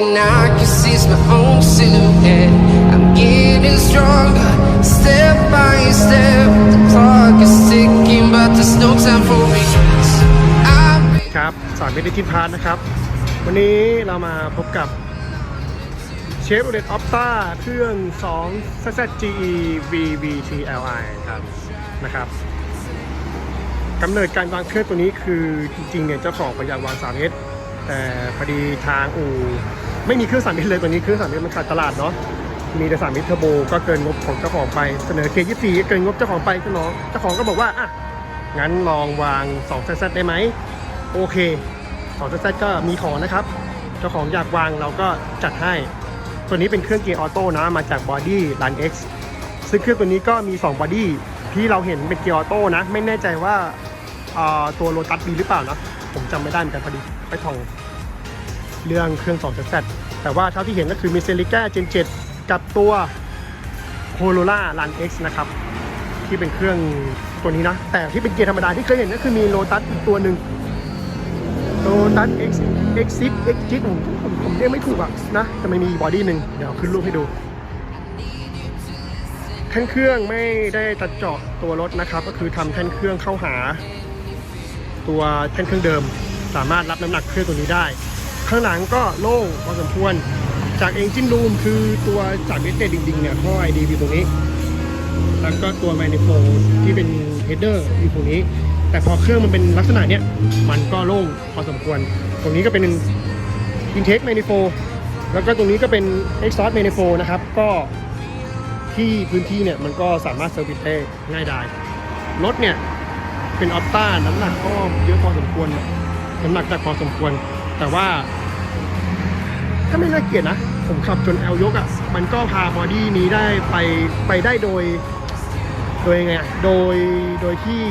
and I can see is my own silhouette. I'm getting stronger, step by step. The clock is ticking, but there's no time for regrets. I've been ครับสามเมดิทินพาร์ทนะครับ วันนี้เรามาพบกับเชฟโรเลตออฟต้าเครื่อง2 ZZGE VVTLI ครับนะครับกำเนิดการวางเครื่องตัวนี้คือจริงๆเนี่ยเจ้าของพยายามวาง 3S แต่พอดีทางอู่ไม่มีเครื่อง 3S เลยตัวนี้เครื่อง 3S มันขาดตลาดเนาะมีแต่ 3S เทอร์โบก็เกินงบของเจ้าของไปเสนอ K24 ก็เกินงบเจ้าของไปก็เนาะเจ้าของก็บอกว่าอะงั้นลองวาง2 ZZ ได้ไหมโอเคของเซตก็มีของนะครับ เจ้าของอยากวางเราก็จัดให้ ตัวนี้เป็นเครื่องเกียร์ออโต้นะมาจากบอดี้รัน X ซึ่งเครื่องตัวนี้ก็มี2บอดี้ที่เราเห็นเป็นเกียร์ออโต้นะ ไม่แน่ใจว่าตัวโ o ตัสมีหรือเปล่านะ ผมจำไม่ได้เหมือนกันพอดี ไปท่องเรื่องเครื่อง2 z แต่ว่าเท่าที่เห็นก็คือมีเซริก้า Gen 7กับตัว Corolla Run X นะครับ ที่เป็นเครื่องตัวนี้นะ แต่ที่เป็นเกียร์ธรรมดาที่เคยเห็นก็คือมีโ o ตัสอีกตัวหนึ่งโ o ตัส X X 6 X 6ผมผมผมเรียกไม่ถูกอะนะแต่มันมีบอดี้หนึ่งเดี๋ยวขึ้นรูปให้ดูแท่นเครื่องไม่ได้ตัดเจาะตัวรถนะครับ ก็คือทำแท่นเครื่องเข้าหา ตัวแท่นเครื่องเดิม สามารถรับน้ำหนักเครื่องตัวนี้ได้ ข้างหลังก็โล่งพอสมควร จากเอนจินรูมคือตัวจากเบสเตดิ่งๆเนี่ยท่อไอดีอยู่ตรงนี้ แล้วก็ตัวแมนิโฟที่เป็นเฮดเดอร์อยู่ตรงนี้ แต่พอเครื่องมันเป็นลักษณะเนี้ยมันก็โล่งพอสมควร ตรงนี้ก็เป็น intake manifold แล้วก็ตรงนี้ก็เป็น exhaust manifold นะครับ ก็ที่พื้นที่เนี่ยมันก็สามารถเซอร์วิสได้ง่ายดายรถเนี่ยเป็นออปต้าน้ำหนักก็เยอะพอสมควร น้ำหนักหนักพอสมควร แต่ว่าก็ไม่น่าเกลียดนะ ผมขับจนแอลยกอะ่ะ มันก็พาบอดี้นี้ได้ไปไปได้โดย โดยยังไงโดยโดยที่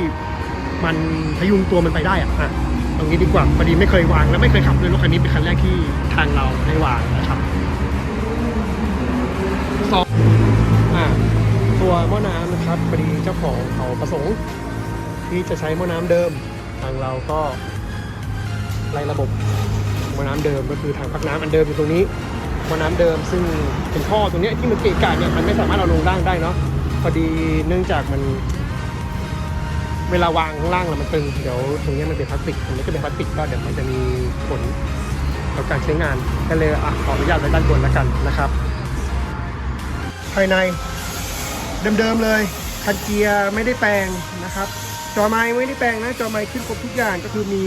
มันพยุงตัวมันไปได้อะอะตรงนี้ดีกว่าพอดีไม่เคยวาง และไม่เคยขับด้วยรถคันนี้เป็นคันแรกที่ทางเราได้วางนะครับสองอ่าตัวหม้อน้ำนะครับพอดีเจ้าของเขาประสงค์ที่จะใช้หม้อน้ำเดิม ทางเราก็ ไล่ระบบมอน้ำเดิมก็คือถังพักน้ำอันเดิมอยู่ตรงนี้มอน้ำเดิมซึ่งเป็นท่อตรงนี้ที่มันเกะกะเนี่ยมันไม่สามารถเอาลงล่างได้เนาะพอดีเนื่องจากมันเวลาวางข้างล่างแล้วมันตึง เดี๋ยวตรงนี้มันเป็นพลาสติกตรงนี้ก็เป็นพลาสติกก็เดี๋ยวมันจะมีผลต่อการใช้งานก็เลยอะขออนุญาตไว้ด้านบนแล้วกันนะครับ ภายในเดิมๆเลยคันเกียร์ไม่ได้แปลงนะครับ จอไม้ไม่ได้แปลงนะจอไม้ขึ้นครบทุกอย่างก็คือมี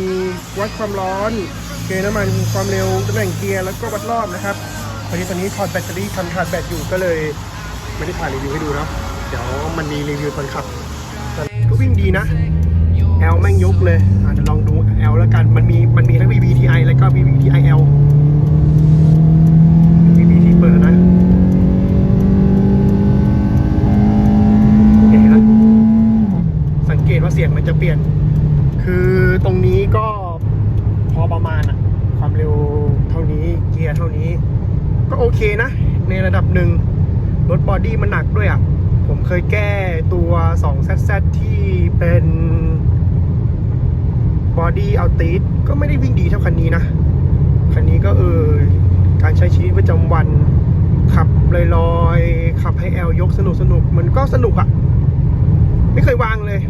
วัดความร้อนเกณฑ์น้ำมันความเร็วตำแหน่งเกียร์แล้วก็วัดรอบนะครับพอดีตอนนี้ถอดแบตเตอรี่ทำขาดแบตอยู่ก็เลยไม่ได้ถ่ายรีวิวให้ดูเนาะเดี๋ยวมันมีรีวิวตอนขับก็วิ่งดีนะแอลแม่งยกเลยอะเดี๋ยวลองดูแอลแล้วกันมันมีมันมีทั้ง VVTi แล้วก็ VVTiL VVT เปิดแล้วนะ เห็นไหมสังเกตว่าเสียงมันจะเปลี่ยน คือตรงนี้ก็พอประมาณอะความเร็วเท่านี้ เกียร์เท่านี้ ก็โอเคนะ ในระดับหนึ่งรถบอดี้มันหนักด้วยอะผมเคยแก้ตัว 2ZZ ที่เป็นบอดี้เอาตีดก็ไม่ได้วิ่งดีเท่าคันนี้นะ คันนี้ก็เออการใช้ชีวิตประจำวันขับลอยๆ ขับให้แอลยกสนุกสนุกมันก็สนุกอะ ไม่เคยวางเลย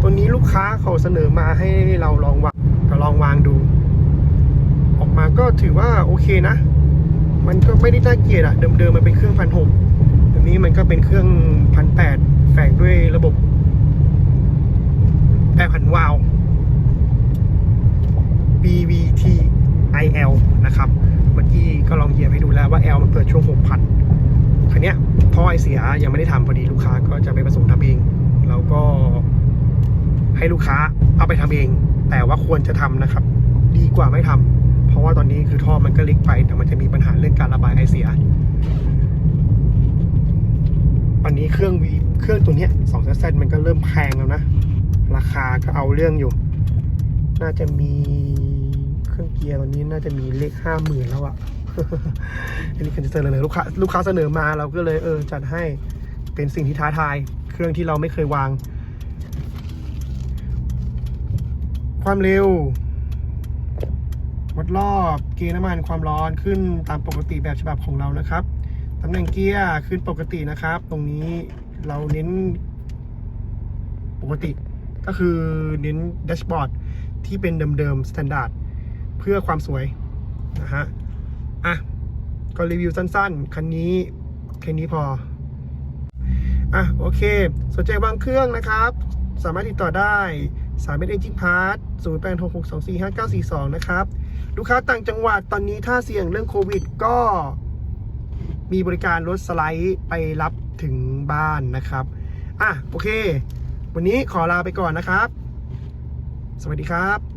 ตัวนี้ลูกค้าเขาเสนอมาให้เราลองวางก็ลองวางดู ออกมาก็ถือว่าโอเคนะ มันก็ไม่ได้น่าเกลียดอะเดิมๆมันเป็นเครื่องพันหกตัวนี้มันก็เป็นเครื่องพันแปดแฝงด้วยระบบแปรผันวาว BVT IL นะครับ เมื่อกี้ก็ลองเหยียบให้ดูแล้วว่า L มันเปิดช่วง 6,000 คันเนี้ยท่อไอเสียยังไม่ได้ทำพอดีลูกค้าก็จะไปผสมทำเอง แล้วก็ให้ลูกค้าเอาไปทำเอง แต่ว่าควรจะทำนะครับ ดีกว่าไม่ทำ ราะว่าตอนนี้คือท่อมันก็เล็กไป แต่มันจะมีปัญหาเรื่องการระบายไอเสียตอนนี้เครื่องวีเครื่องตัวเนี้ยสองเซนมันก็เริ่มแพงแล้วนะ ราคาก็เอาเรื่องอยู่ น่าจะมีเครื่องเกียร์ตอนนี้น่าจะมีเลขห้าหมื่นแล้วอะอันนี้คือเสนอลูกค้าลูกค้าเสนอมาเราก็เลยเออจัดให้เป็นสิ่งที่ท้าทาย เครื่องที่เราไม่เคยวาง ความเร็ว วัดรอบเกียร์น้ำมันความร้อนขึ้นตามปกติแบบฉบับของเรานะครับตำแหน่งเกียร์ขึ้นปกตินะครับ ตรงนี้เราเน้นปกติก็คือเน้นแดชบอร์ดที่เป็นเดิมๆสแตนดาร์ดเพื่อความสวยนะฮะอะก็รีวิวสั้นๆ คันนี้แค่นี้พอ อะ โอเค สนใจวางเครื่องนะครับ สามารถติดต่อได้สามเป็นเอนจินพาร์ท0 8 6 6 2 4 5 9 4 2นะครับ ลูกค้าต่างจังหวัดตอนนี้ถ้าเสี่ยงเรื่องโควิด ก็มีบริการรถสไลด์ไปรับถึงบ้านนะครับ อะ โอเค วันนี้ขอลาไปก่อนนะครับ สวัสดีครับ